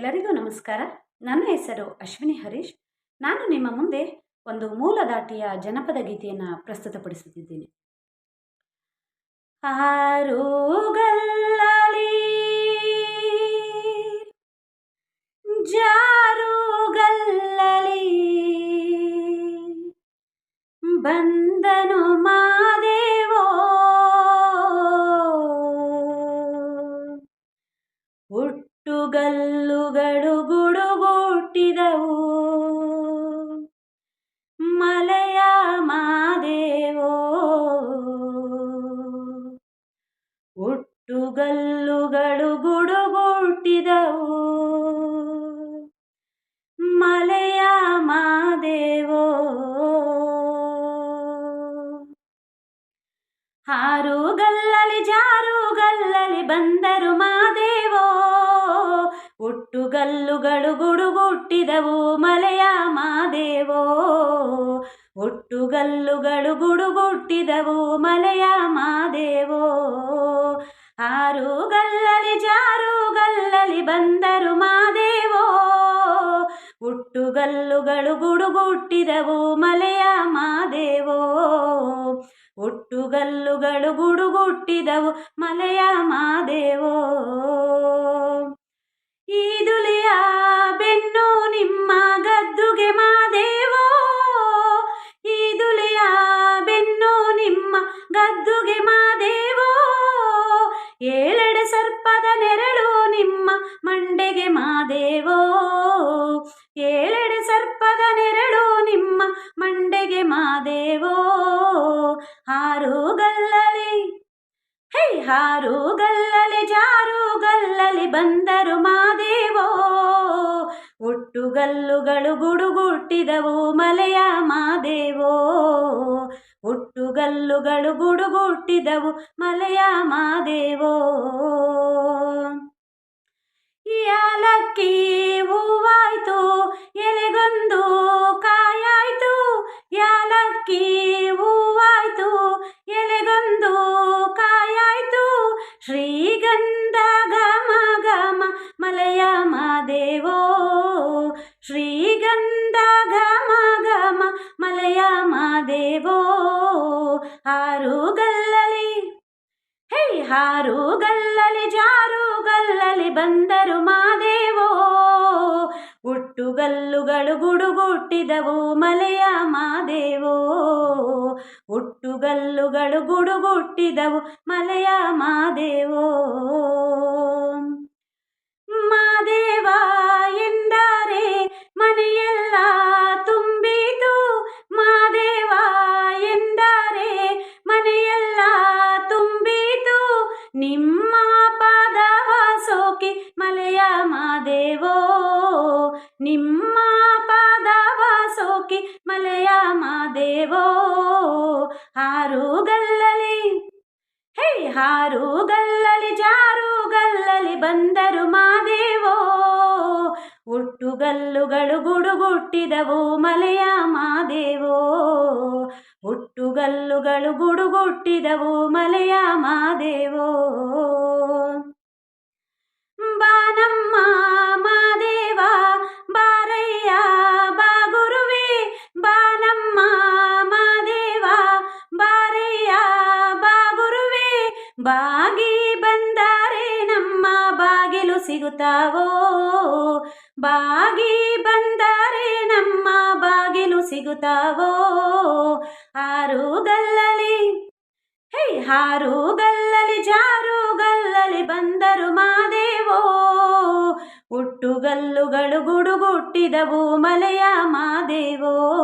ಎಲ್ಲರಿಗೂ ನಮಸ್ಕಾರ. ನನ್ನ ಹೆಸರು ಅಶ್ವಿನಿ ಹರೀಶ್. ನಾನು ನಿಮ್ಮ ಮುಂದೆ ಒಂದು ಮೂಲದಾಟಿಯ ಜನಪದ ಗೀತೆಯನ್ನು ಪ್ರಸ್ತುತಪಡಿಸುತ್ತಿದ್ದೇನೆ. ಆರುಗಲ್ಲಲಿ ಜಾರುಗಲ್ಲಲಿ, ಬಂದನು ಮಾದೇವೋ ಹುಟ್ಟುಗಲ್ಲುಗಳು ಹುಟ್ಟುಗಲ್ಲುಗಳು ಗುಡುಗುಟ್ಟಿದವು ಮಲೆಯ ಮಾದೇವೋ. ಹಾರುಗಲ್ಲಲಿ ಜಾರುಗಲ್ಲಲಿ ಬಂದರು ಮಾದೇವೋ. ಹುಟ್ಟುಗಲ್ಲುಗಳು ಗುಡುಗುಟ್ಟಿದವು ಮಲೆಯ ಮಾದೇವೋ. ಹುಟ್ಟುಗಲ್ಲುಗಳು ಗುಡುಗುಟ್ಟಿದವು ಮಲೆಯ ಮಾದೇವೋ. ಬಂದರು ಮಾದೇವೋ. ಹುಟ್ಟುಗಲ್ಲುಗಳು ಗುಡುಗುಟ್ಟಿದವು ಮಲೆಯ ಮಾದೇವೋ. ಹುಟ್ಟುಗಲ್ಲುಗಳು ಗುಡುಗುಟ್ಟಿದವು ಮಲೆಯ ಮಾದೇವೋ. ಮಂಡೆಗೆ ಮಾದೇವೋ. ಏಳೆಡೆ ಸರ್ಪದ ನೆರಳು ನಿಮ್ಮ ಮಂಡೆಗೆ ಮಾದೇವೋ. ಹಾರುಗಲ್ಲಲಿ ಹೇ ಹಾರುಗಲ್ಲಲಿ, ಜಾರುಗಲ್ಲಲಿ ಬಂದರು ಮಾದೇವೋ. ಹುಟ್ಟುಗಲ್ಲುಗಳು ಗುಡುಗುಟ್ಟಿದವು ಮಲೆಯ ಮಾದೇವೋ. ಹುಟ್ಟುಗಲ್ಲುಗಳು ಗುಡುಗುಟ್ಟಿದವು ಮಲೆಯ ಮಾದೇವೋ. ಹೇ ಹಾರುಗಲ್ಲಲಿ ಜಾರುಗಲ್ಲಲಿ ಬಂದರು ಮಾದೇವೋ. ಹುಟ್ಟುಗಲ್ಲುಗಳು ಗುಡುಗುಟ್ಟಿದವು ಮಲೆಯ ಮಾದೇವೋ. ಹುಟ್ಟುಗಲ್ಲುಗಳು ಗುಡುಗುಟ್ಟಿದವು ಮಲೆಯ ಮಾದೇವ. ಮಾದೇವೋ ನಿಮ್ಮ ಪಾದವ ಸೋಕಿ ಮಲೆಯ ಮಾದೇವೋ ಹಾರುಗಲ್ಲಲಿ, ಹೇ ಹಾರುಗಲ್ಲಲಿ, ಜಾರುಗಲ್ಲಲಿ ಬಂದರು ಮಾದೇವೋ ಹುಟ್ಟುಗಲ್ಲುಗಳು ಗುಡುಗುಟ್ಟಿದವು ಮಲೆಯ ಮಾದೇವೋ ಹುಟ್ಟುಗಲ್ಲುಗಳು ಗುಡುಗುಟ್ಟಿದವು ಮಲೆಯ ಮಾದೇವೋ ಬಾಗಿ ಬಂದರೆ ನಮ್ಮ ಬಾಗಿಲು ಸಿಗುತ್ತಾವೋ? ಬಾಗಿ ಬಂದರೆ ನಮ್ಮ ಬಾಗಿಲು ಸಿಗುತ್ತಾವೋ? ಹಾರುಗಲ್ಲಲಿ ಹೇ ಹಾರುಗಲ್ಲಲಿ ಜಾರುಗಲ್ಲಲಿ ಬಂದರು ಮಾದೇವೋ. ಹುಟ್ಟುಗಲ್ಲುಗಳು ಗುಡುಗುಟ್ಟಿದವು ಮಲೆಯ ಮಾದೇವೋ.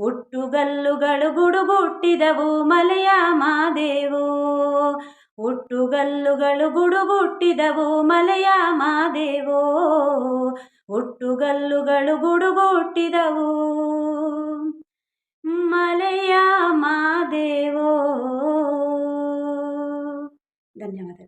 ಹುಟ್ಟುಗಲ್ಲುಗಳು ಗುಡುಗುಟ್ಟಿದವು ಮಲೆಯ ಮಾದೇವೋ. ಹುಟ್ಟುಗಲ್ಲುಗಳು ಗುಡುಗುಟ್ಟಿದವು ಮಲೆಯ ಮಾದೇವೋ. ಹುಟ್ಟುಗಲ್ಲುಗಳು ಗುಡುಗುಟ್ಟಿದವು ಮಲೆಯ ಮಾದೇವೋ. lien à ta